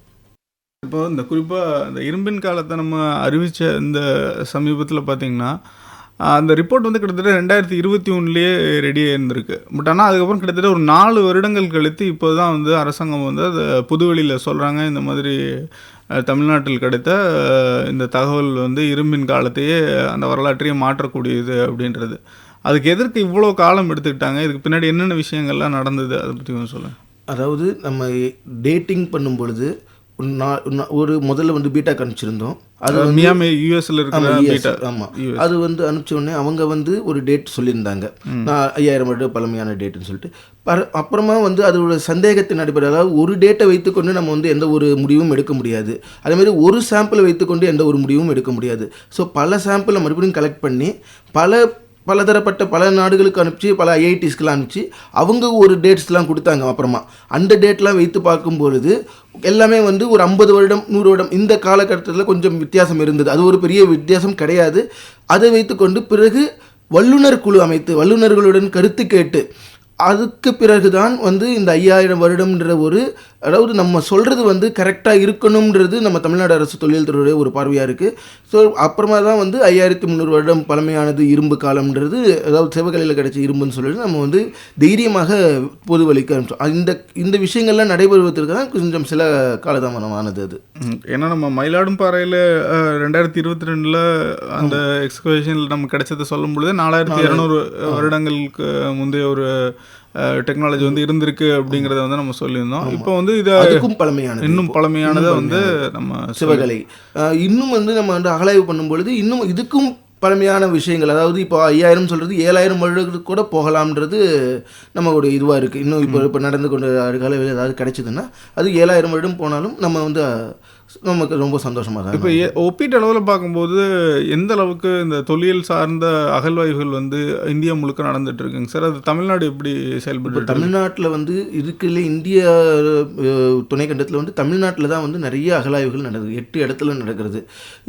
இப்போ இந்த குறிப்பாக இந்த இரும்பின் காலத்தை நம்ம அறிவித்த இந்த சமீபத்தில் பார்த்தீங்கன்னா அந்த ரிப்போர்ட் வந்து கிட்டத்தட்ட ரெண்டாயிரத்தி இருபத்தி ஒன்றுலேயே ரெடியாக இருந்திருக்கு பட் ஆனால் அதுக்கப்புறம் கிட்டத்தட்ட ஒரு நாலு வருடங்கள் கழித்து இப்போ தான் வந்து அரசாங்கம் வந்து அதை புதுவெளியில் சொல்கிறாங்க இந்த மாதிரி தமிழ்நாட்டில் கிடைத்த இந்த தகவல் வந்து இரும்பின் காலத்தையே அந்த வரலாற்றையே மாற்றக்கூடியது அப்படின்றது. அதுக்கு எதற்கு இவ்வளோ காலம் எடுத்துக்கிட்டாங்க? இதுக்கு பின்னாடி என்னென்ன விஷயங்கள்லாம் நடந்தது? அதை பற்றி கொஞ்சம் சொல்லுங்கள் அதாவது நம்ம டேட்டிங் பண்ணும் பொழுது ஒரு நா- நா- ஒரு முதல்ல வந்து பீட்டா காமிச்சிருந்தோம் அது மியாமி யூஎஸ்ல இருக்கிற ஆமா, US, பீட்டா ஆமா. US. அது வந்து அனுப்பிச்ச உடனே அவங்க வந்து ஒரு டேட் சொல்லியிருந்தாங்க. நான் ஐயாயிரம் வருடம் பழமையான டேட்டுன்னு சொல்லிட்டு. அப்புறமா வந்து அதோட சந்தேகத்தின் அடிப்படையில் அதாவது ஒரு டேட்டை வைத்துக்கொண்டு நம்ம வந்து எந்த ஒரு முடிவும் எடுக்க முடியாது. அதே மாதிரி ஒரு சாம்பிளை வைத்துக்கொண்டு எந்த ஒரு முடிவும் எடுக்க முடியாது. ஸோ பல சாம்பிளை மறுபடியும் கலெக்ட் பண்ணி பல பலதரப்பட்ட பல நாடுகளுக்கு அனுப்பிச்சு பல ஐஐடிஸ்க்கெலாம் அனுப்பிச்சு அவங்க ஒரு டேட்ஸ்லாம் கொடுத்தாங்க அப்புறமா. அந்த டேட்லாம் வைத்து பார்க்கும்பொழுது எல்லாமே வந்து ஒரு ஐம்பது வருடம் நூறு வருடம் இந்த காலகட்டத்தில் கொஞ்சம் வித்தியாசம் இருந்தது. அது ஒரு பெரிய வித்தியாசம் கிடையாது. அதை வைத்துக்கொண்டு பிறகு வல்லுனர் குழு அமைத்து வல்லுநர்களுடன் கருத்து கேட்டு அதுக்கு பிறகுதான் வந்து இந்த ஐயாயிரம் வருடம்ன்ற ஒரு அதாவது நம்ம சொல்கிறது வந்து கரெக்டாக இருக்கணுன்றது நம்ம தமிழ்நாடு அரசு தொழில் துறையுடைய ஒரு பார்வையாக இருக்குது ஸோ அப்புறமா தான் வந்து ஐயாயிரத்தி முந்நூறு வருடம் பழமையானது இரும்பு காலம்ன்றது அதாவது சிவகலையில் கிடைச்ச இரும்புன்னு சொல்லிட்டு நம்ம வந்து தைரியமாக பொது வழிக்கு அனுப்பிச்சோம் இந்த இந்த விஷயங்கள்லாம் நடைபெறுவதற்கு தான் கொஞ்சம் சில காலதாமதமானது அது. ஏன்னா நம்ம மயிலாடும்பாறையில் ரெண்டாயிரத்தி இருபத்தி ரெண்டில் அந்த எக்ஸ்கவேஷனில் நமக்கு கிடைச்சதை சொல்லும் பொழுது நாலாயிரத்தி இரநூறு வருடங்களுக்கு முந்தைய ஒரு டெக்னாலஜி வந்து இருந்திருக்கு அப்படிங்கிறத வந்து நம்ம சொல்லியிருந்தோம். இப்போ வந்து இதை அதுக்கும் பழமையானது இன்னும் பழமையானதை வந்து நம்ம சிவகலை. இன்னும் வந்து நம்ம வந்து அகலாய்வு பண்ணும் பொழுது இன்னும் இதுக்கும் பழமையான விஷயங்கள் அதாவது இப்போ ஐயாயிரம் சொல்கிறது ஏழாயிரம் வருடத்துக்கு கூட போகலாம்ன்றது நம்மளுடைய இதுவாக இருக்குது இன்னும் இப்போ இப்போ நடந்து கொண்ட காலவில் ஏதாவது கிடைச்சதுன்னா அது ஏழாயிரம் வருடம் போனாலும் நம்ம வந்து நமக்கு ரொம்ப சந்தோஷமாக தான் இப்போ ஏ- ஒப்பீட்டு அளவில் பார்க்கும்போது எந்த அளவுக்கு இந்த தொழில் சார்ந்த அகழ்வாய்வுகள் வந்து இந்தியா முழுக்க நடந்துட்டு இருக்குங்க? சார் அது தமிழ்நாடு எப்படி செயல்பட்டு? தமிழ்நாட்டில் வந்து இருக்குல்ல இந்திய துணைக்கண்டத்தில் வந்து தமிழ்நாட்டில் தான் வந்து நிறைய அகலாய்வுகள் நடக்குது. எட்டு இடத்துல நடக்கிறது.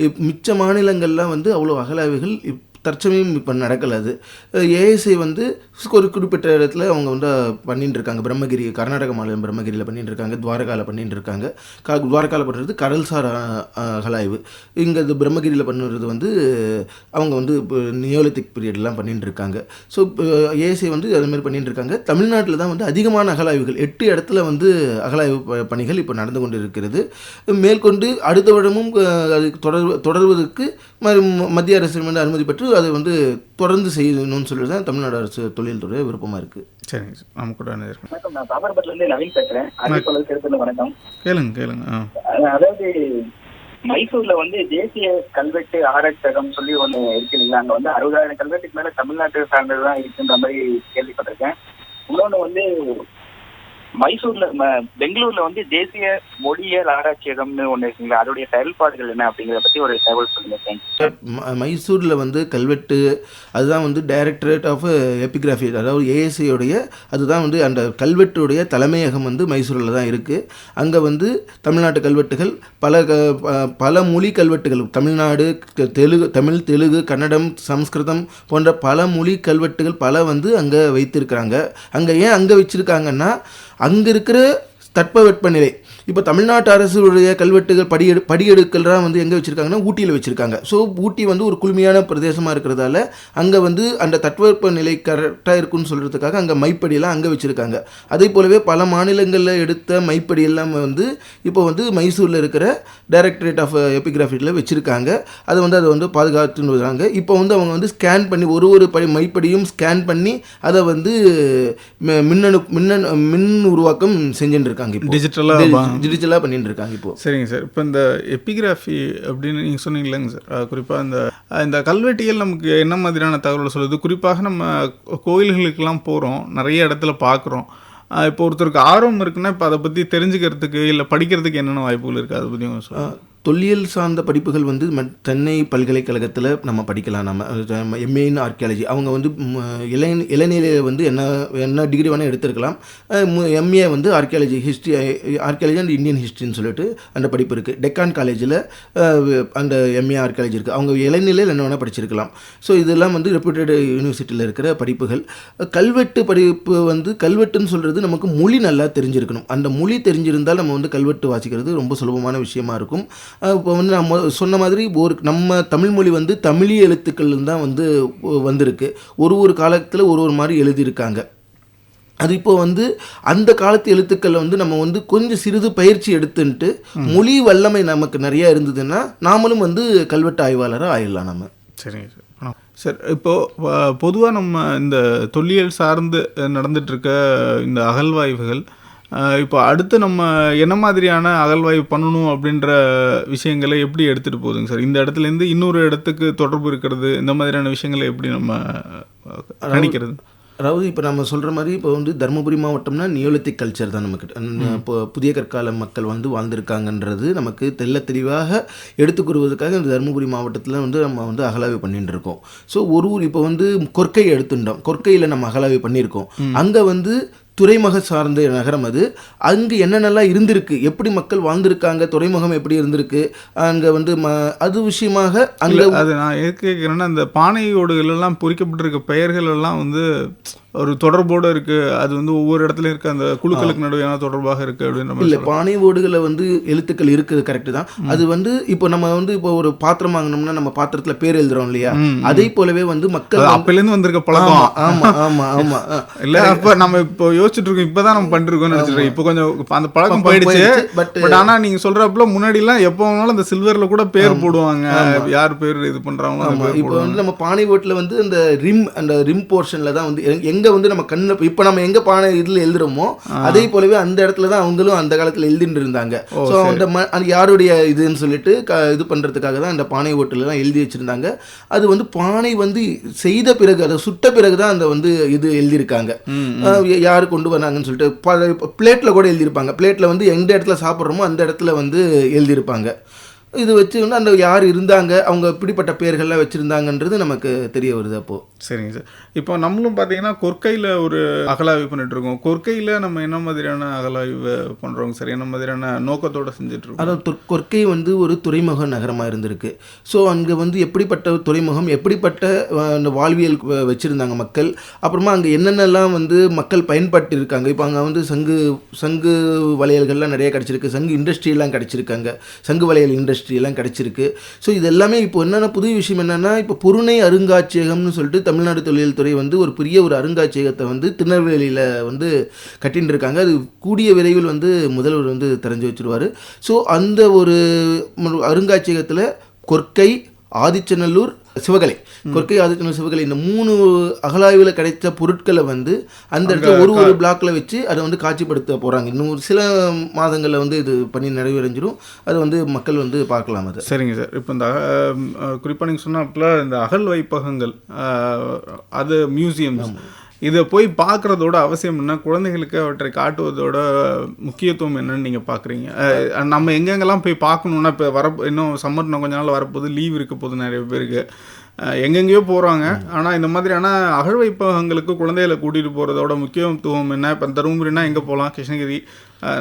இப் மிச்ச மாநிலங்கள்லாம் வந்து அவ்வளோ அகலாய்வுகள் இப் தற்சமயம் இப்போ நடக்கலது ஏஎஸ்ஐ வந்து ஒரு குறிப்பிட்ட இடத்துல அவங்க வந்து பண்ணிட்டு இருக்காங்க. பிரம்மகிரி கர்நாடக மாநிலம் பிரம்மகிரியில் பண்ணிட்டு இருக்காங்க. துவாரகாவில் பண்ணிட்டு இருக்காங்க. க துவாரகாவில் பண்ணுறது கடல்சார் கலாய்வு. அகலாய்வு இங்கே இது பிரம்மகிரியில் பண்ணுறது வந்து அவங்க வந்து இப்போ நியோலித்திக் பீரியட்லாம் பண்ணிட்டு இருக்காங்க. ஸோ ஏஎஸ்ஐ வந்து அதுமாதிரி பண்ணிட்டு இருக்காங்க. தமிழ்நாட்டில் தான் வந்து அதிகமான அகலாய்வுகள். எட்டு இடத்துல வந்து அகலாய்வு ப- பணிகள் இப்போ நடந்து கொண்டு இருக்கிறது மேற்கொண்டு அடுத்த வருடமும் அது தொடர் தொடர்வதற்கு மத்திய அரசு வந்து அனுமதி பெற்று அதை வந்து தொடர்ந்து செய்யணும்னு சொல்லிட்டு தான் தமிழ்நாடு அரசு தொழில்துறை விருப்பமாக இருக்குது சரிங்க சார். நம்ம கூட வணக்கம். நான் தாமரபட்டில இருந்து நவீன் சேர்த்துல வணக்கம். கேளுங்க கேளுங்க. அதாவது மைசூர்ல வந்து தேசிய கல்வெட்டு ஆராய்ச்சகம் சொல்லி ஒண்ணு இருக்கு இல்லைங்களா? அங்க வந்து அறுபதாயிரம் கல்வெட்டுக்கு மேல தமிழ்நாட்டு சார்ந்ததுதான் இருக்குன்ற மாதிரி கேள்விப்பட்டிருக்கேன். இன்னொன்னு வந்து மைசூர்ல ம- பெங்களூர்ல வந்து தேசிய மொழியியல் ஆராய்ச்சியகம்னு ஒண்ணு இருக்குங்களா அதோடைய செயல்பாடுகள் என்ன அப்படிங்கறத பத்தி ஒரு தகவல் சொல்லுங்க தேங்க்ஸ் மைசூரில் வந்து கல்வெட்டு அதுதான் வந்து டைரக்டரேட் ஆஃப் எபிகிராஃபி அதாவது ஏஎஸ்சியோடைய அதுதான் வந்து அந்த கல்வெட்டுடைய தலைமையகம் வந்து மைசூரில் தான் இருக்குது அங்கே வந்து தமிழ்நாட்டு கல்வெட்டுகள் பல க- பல மொழி கல்வெட்டுகள் தமிழ்நாடு தெலுங்கு தமிழ் தெலுங்கு கன்னடம் சம்ஸ்கிருதம் போன்ற பல மொழி கல்வெட்டுகள் பல வந்து அங்கே வைத்திருக்கிறாங்க. அங்கே ஏன் அங்கே வச்சுருக்காங்கன்னா அங்கே இருக்கிற தட்பவெப்பநிலை இப்போ தமிழ்நாட்டு அரசுடைய கல்வெட்டுகள் படியெடு படியெடுக்கல்லாம் வந்து எங்கே வச்சுருக்காங்கன்னா ஊட்டியில் வச்சுருக்காங்க. ஸோ ஊட்டி வந்து ஒரு குளுமையான பிரதேசமாக இருக்கிறதால அங்கே வந்து அந்த தட்பவெப்ப நிலை கரெக்டாக இருக்குன்னு சொல்கிறதுக்காக அங்கே மைப்படியெல்லாம் அங்கே வச்சுருக்காங்க. அதே போலவே பல மாநிலங்களில் எடுத்த மைப்படி எல்லாம் வந்து இப்போ வந்து மைசூரில் இருக்கிற டைரக்டரேட் ஆஃப் எபிகிராஃபியில் வச்சுருக்காங்க. அதை வந்து அதை வந்து பாதுகாத்துன்னு வராங்க. இப்போ வந்து அவங்க வந்து ஸ்கேன் பண்ணி ஒரு ஒரு படி மைப்படியும் ஸ்கேன் பண்ணி அதை வந்து மி- மின்னணு மின்னணு மின் உருவாக்கம் செஞ்சுட்டு இருக்காங்க இப்போ. Digital-ஆ டி- பா- டிஜிட்டலாக பண்ணிட்டு இருக்காங்க இப்போ. சரிங்க சார். இப்போ இந்த எபிகிராஃபி அப்படின்னு நீங்கள் சொன்னீங்களேங்க சார். குறிப்பாக இந்த இந்த கல்வெட்டியல் நமக்கு என்ன மாதிரியான தகவல் சொல்லுது? குறிப்பாக நம்ம கோயில்களுக்கெல்லாம் போகிறோம் நிறைய இடத்துல பார்க்குறோம் இப்போ ஒருத்தருக்கு ஆர்வம் இருக்குன்னா இப்போ அதை பற்றி தெரிஞ்சுக்கிறதுக்கு இல்லை படிக்கிறதுக்கு என்னென்ன வாய்ப்புகள் இருக்குது அதை பற்றி சொல்லுங்கள் தொல்லியல் சார்ந்த படிப்புகள் வந்து சென்னை பல்கலைக்கழகத்தில் நம்ம படிக்கலாம். நம்ம எம்ஏன்னு ஆர்கியாலஜி அவங்க வந்து இளை இளநிலையில் வந்து என்ன என்ன டிகிரி வேணால் எடுத்திருக்கலாம். எம்ஏ வந்து archaeology history archaeology and Indian ஹிஸ்ட்ரின்னு சொல்லிட்டு அந்த படிப்பு இருக்குது டெக்கான் காலேஜில் அந்த எம்ஏ ஆர்கியாலஜி இருக்குது அவங்க இளநிலையில் என்ன வேணால் படிச்சிருக்கலாம். ஸோ இதெல்லாம் வந்து ரெப்யூட்டட் யூனிவர்சிட்டியில் இருக்கிற படிப்புகள். கல்வெட்டு படிப்பு வந்து கல்வெட்டுன்னு சொல்கிறது நமக்கு மொழி நல்லா தெரிஞ்சிருக்கணும். அந்த மொழி தெரிஞ்சிருந்தால் நம்ம வந்து கல்வெட்டு வாசிக்கிறது ரொம்ப சுலபமான விஷயமா இருக்கும். இப்போ வந்து நம்ம சொன்ன மாதிரி ஒரு நம்ம தமிழ் மொழி வந்து தமிழி எழுத்துக்கள் தான் வந்து வந்திருக்கு. ஒரு ஒரு காலத்தில் ஒரு ஒரு மாதிரி எழுதியிருக்காங்க. அது இப்போ வந்து அந்த காலத்து எழுத்துக்களை வந்து நம்ம வந்து கொஞ்சம் சிறிது பயிற்சி எடுத்துன்ட்டு மொழி வல்லமை நமக்கு நிறைய இருந்ததுன்னா நாமளும் வந்து கல்வெட்டு ஆய்வாளராக ஆயிடலாம் நம்ம. சரிங்க சார். சார் இப்போது பொதுவாக நம்ம இந்த தொல்லியல் சார்ந்து நடந்துட்டு இருக்க இந்த அகழ்வாய்வுகள் இப்போ அடுத்து நம்ம என்ன மாதிரியான அகழ்வாய்வு பண்ணணும் அப்படின்ற விஷயங்களை எப்படி எடுத்துகிட்டு போகுதுங்க சார்? இந்த இடத்துலேருந்து இன்னொரு இடத்துக்கு தொடர்பு இருக்கிறது இந்த மாதிரியான விஷயங்களை எப்படி நம்ம அஹ், கணிக்கிறது? அதாவது இப்போ நம்ம சொல்கிற மாதிரி இப்போ வந்து தருமபுரி மாவட்டம்னா நியோலித்திக் கல்ச்சர் தான் நமக்கு. இப்போ புதிய கற்கால மக்கள் வந்து வாழ்ந்திருக்காங்கன்றது நமக்கு தெள்ள தெளிவாக எடுத்துக் கூறுவதற்காக இந்த தருமபுரி மாவட்டத்தில் வந்து நம்ம வந்து அகலாய்வு பண்ணிட்டு இருக்கோம். ஸோ ஒரு ஊர் இப்போ வந்து கொற்கை எடுத்துட்டோம். கொற்கையில் நம்ம அகலாய்வு பண்ணியிருக்கோம். அங்கே வந்து துறைமுக சார்ந்த நகரம் அது. அங்கே என்னென்னலாம் இருந்திருக்கு? எப்படி மக்கள் வாழ்ந்திருக்காங்க? துறைமுகம் எப்படி இருந்திருக்கு? அங்கே வந்து ம அது விஷயமாக அங்கே அது நான் எதுக்கு கேட்குறேன்னா இந்த பானை ஓடுகள் எல்லாம் பொறிக்கப்பட்டிருக்க பெயர்கள் எல்லாம் வந்து ஒரு தொடர்போடு இருக்கு. அது வந்து ஒவ்வொரு இடத்துல இருக்க அந்த குழுக்களுக்கு நடுவையான தொடர்பாக இருக்கு அப்படின்ற மாதிரி இல்லை. பானை ஓடுகளில் வந்து எழுத்துக்கள் இருக்குது கரெக்டு தான். அது வந்து இப்போ நம்ம வந்து இப்போ ஒரு பாத்திரம் வாங்கினோம்னா நம்ம பாத்திரத்தில் பேர் எழுதுறோம் இல்லையா. அதே போலவே வந்து மக்கள் அப்பையிலேருந்து வந்திருக்க பழக்கம். ஆமா ஆமா ஆமா. [laughs] இல்ல அப்ப நம்ம இப்போ யோசிச்சுட்டு இருக்கோம். இப்பதான் நம்ம பண்ணிருக்கோம்னு நினைச்சிருக்கோம் இப்போ கொஞ்சம் இப்ப அந்த பழக்கம் போயிடுச்சு. பட் ஆனா நீங்க சொல்றப்பல முன்னாடி எல்லாம் எப்போ வேணாலும் அந்த சில்வர்ல கூட பேர் போடுவாங்க. யார் பேர் இது பேர் இப்போ வந்து நம்ம பானை ஓட்டில் வந்து அந்த ரிம் அந்த ரிம் போர்ஷனில் தான் வந்து எங்க- எங்க வந்து நம்ம கண்ணில் இப்போ நம்ம எங்க பானை இதில் எழுதுறோமோ அதே போலவே அந்த இடத்துல தான் அவங்களும் அந்த காலத்தில் எழுதிட்டு இருந்தாங்க. ஸோ. அந்த ம- அது யாருடைய இதுன்னு சொல்லிட்டு க இது பண்ணுறதுக்காக தான் அந்த பானை ஓட்டுலலாம் எழுதி வச்சுருந்தாங்க. அது வந்து பானை வந்து செய்த பிறகு அதை சுட்ட பிறகு தான் அந்த வந்து இது எழுதியிருக்காங்க. யார் கொண்டு வராங்கன்னு சொல்லிட்டு பிளேட்டில் கூட எழுதியிருப்பாங்க. பிளேட்டில் வந்து எந்த இடத்துல சாப்பிட்றோமோ அந்த இடத்துல வந்து எழுதியிருப்பாங்க. இது வச்சு அந்த யார் இருந்தாங்க அவங்க இப்படிப்பட்ட பேர்கள்லாம் வச்சுருந்தாங்கன்றது நமக்கு தெரிய வருது அப்போது சரிங்க சார். இப்போ நம்மளும் பார்த்தீங்கன்னா கொற்கையில் ஒரு அகலாய்வு பண்ணிட்டு இருக்கோம் கொற்கையில் நம்ம என்ன மாதிரியான அகலாய்வு பண்றோங்க சார்? என்ன மாதிரியான நோக்கத்தோட செஞ்சுட்டு இருக்கோம் அதாவது கொற்கை வந்து ஒரு துறைமுக நகரமாக இருந்திருக்கு. ஸோ அங்கே வந்து எப்படிப்பட்ட துறைமுகம் எப்படிப்பட்ட அந்த வாழ்வியல் வச்சிருந்தாங்க மக்கள்? அப்புறமா அங்கே என்னென்னலாம் வந்து மக்கள் பயன்பட்டு இருக்காங்க இப்போ அங்கே வந்து சங்கு சங்கு வளையல்கள்லாம் நிறைய கிடச்சிருக்கு. சங்கு இண்டஸ்ட்ரியெல்லாம் கிடச்சிருக்காங்க. சங்கு வளையல் இண்டஸ்ட்ரி எல்லாம் கிடச்சிருக்கு. ஸோ இது எல்லாமே இப்போ என்னென்ன புது விஷயம் என்னென்னா இப்போ பொருணை அருங்காட்சியகம்னு சொல்லிட்டு தமிழ்நாடு தொழில் துறை வந்து ஒரு பெரிய ஒரு அருங்காட்சியகத்தை வந்து திருநெல்வேலியில் வந்து கட்டின்னு இருக்காங்க அது கூடிய விரைவில் வந்து முதல்வர் வந்து தெரிஞ்சு வச்சுருவார். ஸோ அந்த ஒரு அருங்காட்சியகத்தில் கொற்கை ஆதிச்சநல்லூர் சிவகலை. கொற்கை ஆதித்தமிழ் சிவகலை இந்த மூணு அகலாய்வில் கிடைச்ச பொருட்களை வந்து அந்த இடத்துல ஒரு ஒரு பிளாக்ல வச்சு அதை வந்து காட்சிப்படுத்த போறாங்க. இன்னும் சில மாதங்களில் வந்து இது பண்ணி நிறைவடைஞ்சிரும். அதை வந்து மக்கள் வந்து பார்க்கலாம் அதை. சரிங்க சார். இப்போ இந்த குறிப்பாக நீங்கள் சொன்னாப்புல இந்த அகல் வைப்பகங்கள் அது மியூசியம்ஸ் இதை போய் பார்க்குறதோட அவசியம் என்ன? குழந்தைகளுக்கு அவற்றை காட்டுவதோட முக்கியத்துவம் என்னன்னு நீங்கள் பார்க்குறீங்க. நம்ம எங்கெங்கெல்லாம் போய் பார்க்கணுன்னா இப்போ வர இன்னும் சம்மர் இன்னும் கொஞ்ச நாள் வரப்போகுது லீவ் இருக்க போகுது நிறைய பேருக்கு. எங்கெங்கேயோ போகிறாங்க ஆனால் இந்த மாதிரியான அகழ்வைப்பகங்களுக்கு குழந்தைகளை கூட்டிகிட்டு போகிறதோட முக்கியத்துவம் என்ன? இப்போ தருமபுரினா எங்கே போகலாம் கிருஷ்ணகிரி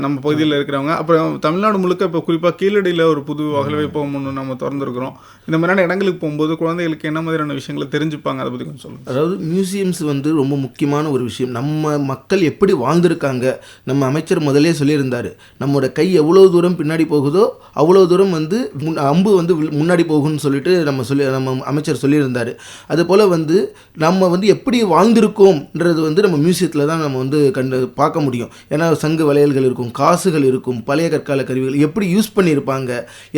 நம்ம பகுதியில் இருக்கிறவங்க. அப்புறம் தமிழ்நாடு முழுக்க இப்போ குறிப்பாக கீழடியில் ஒரு புது அகழ்வைப்பகம் ஒன்று நம்ம திறந்துருக்குறோம். இந்த மாதிரியான இடங்களுக்கு போகும்போது குழந்தைகளுக்கு என்ன மாதிரியான விஷயங்களை தெரிஞ்சுப்பாங்க? அதை பற்றி கொஞ்சம் சொல்லுங்கள் அதாவது மியூசியம்ஸ் வந்து ரொம்ப முக்கியமான ஒரு விஷயம். நம்ம மக்கள் எப்படி வாழ்ந்திருக்காங்க? நம்ம அமைச்சர் முதலே சொல்லியிருந்தார். நம்மளோட கை எவ்வளோ தூரம் பின்னாடி போகுதோ அவ்வளோ தூரம் வந்து முன் அம்பு வந்து முன்னாடி போகும்னு சொல்லிட்டு நம்ம சொல்லி நம்ம அமைச்சர் சொல்லியிருந்தார். அதுபோல் வந்து நம்ம வந்து எப்படி வாழ்ந்திருக்கோம்ன்றது வந்து நம்ம மியூசியத்தில் தான் நம்ம வந்து கண்டு பார்க்க முடியும். ஏன்னா சங்கு வளையல்கள் இருக்கும் காசுகள் இருக்கும் பழைய கற்கால கருவிகள் எப்படி யூஸ் பண்ணியிருப்பாங்க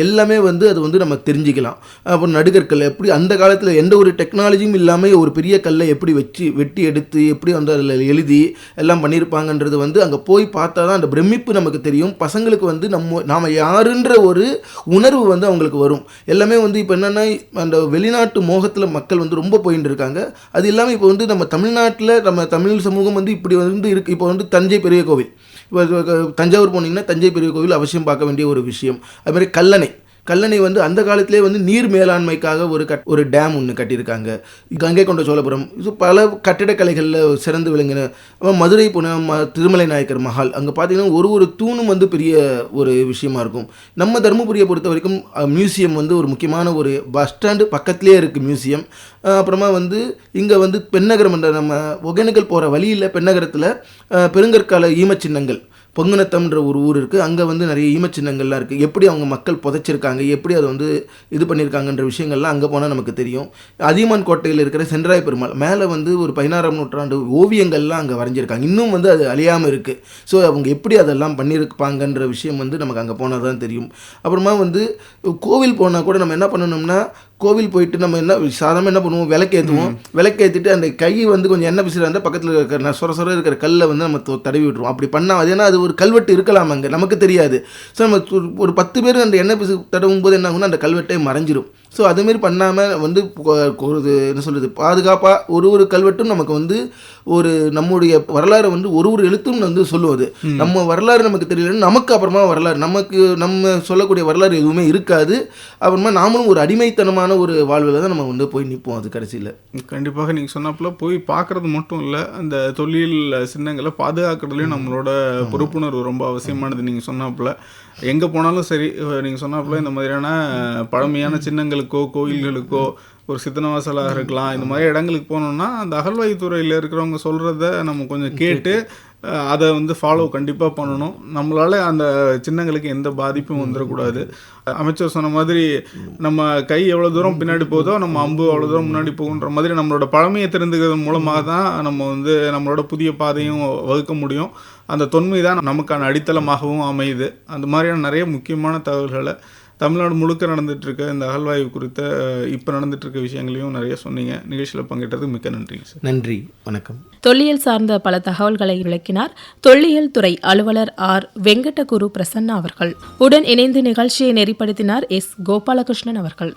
எல்லாமே வந்து அது வந்து நம்ம தெரிஞ்சுக்கலாம். அப்புறம் நடுகற்கள் எப்படி அந்த காலத்தில் எந்த ஒரு டெக்னாலஜியும் இல்லாமல் ஒரு பெரிய கல்லை எப்படி வச்சு வெட்டி எடுத்து எப்படி வந்து அதில் எழுதி எல்லாம் பண்ணியிருப்பாங்கன்றது வந்து அங்கே போய் பார்த்தா தான் அந்த பிரமிப்பு நமக்கு தெரியும். பசங்களுக்கு வந்து நம்ம நாம் யாருன்ற ஒரு உணர்வு வந்து அவங்களுக்கு வரும். எல்லாமே வந்து இப்போ என்னென்னா அந்த வெளிநாட்டு மோ மோகத்தில் மக்கள் வந்து ரொம்ப போயிட்டு இருக்காங்க. அது இல்லாமல் இப்போ வந்து நம்ம தமிழ்நாட்டில் நம்ம தமிழ் சமூகம் வந்து இப்படி வந்து இருக்கு. இப்போ வந்து தஞ்சை பெரிய கோவில். இப்போ தஞ்சாவூர் போனீங்கன்னா தஞ்சை பெரிய கோவில் அவசியம் பார்க்க வேண்டிய ஒரு விஷயம். அதுமாதிரி கல்லணை. கல்லணை வந்து அந்த காலத்திலே வந்து நீர் மேலாண்மைக்காக ஒரு கட் ஒரு டேம் ஒன்று கட்டியிருக்காங்க. கங்கை கொண்ட சோழபுரம் இது பல கட்டிடக்கலைகளில் சிறந்து விளங்கின மதுரை போன ம திருமலை நாயக்கர் மஹால் அங்கே பார்த்தீங்கன்னா ஒரு ஒரு தூணும் வந்து பெரிய ஒரு விஷயமா இருக்கும். நம்ம தருமபுரியை பொறுத்த வரைக்கும் மியூசியம் வந்து ஒரு முக்கியமான ஒரு பஸ் ஸ்டாண்டு பக்கத்துலேயே இருக்குது மியூசியம் அப்புறமா வந்து இங்கே வந்து பெண்ணகரம் என்ற நம்ம ஒகேனக்கல் போகிற வழியில் பெண்ணகரத்தில் பெருங்கற்கால ஈமச்சின்னங்கள். பொங்குனத்தம்ன்ற ஒரு ஊர் இருக்குது அங்கே வந்து நிறைய ஈமச்சின்னங்கள்லாம் இருக்குது எப்படி அவங்க மக்கள் புதைச்சிருக்காங்க எப்படி அதை வந்து இது பண்ணியிருக்காங்கன்ற விஷயங்கள்லாம் அங்கே போனால் நமக்கு தெரியும். அதியமான் கோட்டையில் இருக்கிற சென்றாய பெருமாள் மேலே வந்து ஒரு பதினாறாம் நூற்றாண்டு ஓவியங்கள்லாம் அங்கே வரைஞ்சிருக்காங்க. இன்னும் வந்து அது அழியாமல் இருக்குது ஸோ அவங்க எப்படி அதெல்லாம் பண்ணியிருப்பாங்கன்ற விஷயம் வந்து நமக்கு அங்கே போனால் தான் தெரியும். அப்புறமா வந்து கோவில் போனால் கூட நம்ம என்ன பண்ணணும்னா கோவில் போயிட்டு நம்ம என்ன சாதாரணமாக என்ன பண்ணுவோம்? விளக்கேற்றுவோம் விளக்கேற்றிட்டு அந்த கை வந்து கொஞ்சம் எண்ணெய் பிசுறாக இருந்தால் பக்கத்தில் இருக்கிற சொர சொர இருக்கிற கல்லை வந்து நம்ம தொ- தடவி விட்டுருவோம். அப்படி பண்ணால் அது ஏன்னா அது ஒரு கல்வெட்டு இருக்கலாம் அங்கே. நமக்கு தெரியாது. ஸோ நம்ம ஒரு- ஒரு பத்து பேர் அந்த எண்ணெய் பிசு தடவும் போது என்ன ஆகும்னா அந்த கல்வெட்டே மறைஞ்சிரும். ஸோ அதுமாரி பண்ணாமல் வந்து ஒரு என்ன சொல்கிறது பாதுகாப்பாக ஒரு ஒரு கல்வெட்டும் நமக்கு வந்து ஒரு நம்முடைய வரலாறை வந்து ஒரு ஒரு எழுத்தும் வந்து சொல்லுவது. நம்ம வரலாறு நமக்கு தெரியலன்னு நமக்கு அப்புறமா வரலாறு நமக்கு நம்ம சொல்லக்கூடிய வரலாறு எதுவுமே இருக்காது. அப்புறமா நாமளும் ஒரு அடிமைத்தனமான ஒரு வாழ்வில் தான் நம்ம வந்து போய் நிற்போம் அது கடைசியில். கண்டிப்பாக நீங்கள் சொன்னாப்புல போய் பார்க்கறது மட்டும் இல்லை அந்த தொழில் சின்னங்களை பாதுகாக்கிறதுலையும் நம்மளோட பொறுப்புணர்வு ரொம்ப அவசியமானது நீங்கள் சொன்னாப்புல. எங்கே போனாலும் சரி நீங்கள் சொன்னாப்புல இந்த மாதிரியான பழமையான சின்னங்களுக்கோ கோயில்களுக்கோ ஒரு சித்தனவாசலாக இருக்கலாம். இந்த மாதிரி இடங்களுக்கு போனோம்னா அந்த அகழ்வாய்த்துறையில் இருக்கிறவங்க சொல்கிறத நம்ம கொஞ்சம் கேட்டு அதை வந்து ஃபாலோ கண்டிப்பாக பண்ணணும். நம்மளால் அந்த சின்னங்களுக்கு எந்த பாதிப்பும் வந்துடக்கூடாது அமைச்சர் சொன்ன மாதிரி நம்ம கை எவ்வளோ தூரம் பின்னாடி போதோ நம்ம அம்பு அவ்வளோ தூரம் முன்னாடி போகுன்ற மாதிரி நம்மளோட பழமையை தெரிந்துக்கிறது மூலமாக தான் நம்ம வந்து நம்மளோட புதிய பாதையும் வகுக்க முடியும். அந்த தொன்மை தான் நமக்கான அடித்தளமாகவும் அமையுது. அந்த மாதிரியான நிறைய முக்கியமான தகவல்களை தமிழ்நாடு முழுக்க நடந்துட்டு இருக்க இந்த அகழ்வாய்வு குறித்த இப்போ நடந்துட்டு இருக்க விஷயங்களையும் நிறைய சொன்னீங்க. நிகழ்ச்சியில் பங்கேற்றதுக்கு மிக்க நன்றிங்க சார். நன்றி வணக்கம். தொல்லியல் சார்ந்த பல தகவல்களை விளக்கினார் தொல்லியல் துறை அலுவலர் ஆர். வெங்கடகுரு பிரசன்னா அவர்கள். உடன் இணைந்து நிகழ்ச்சியை நெறிப்படுத்தினார் எஸ். கோபாலகிருஷ்ணன் அவர்கள்.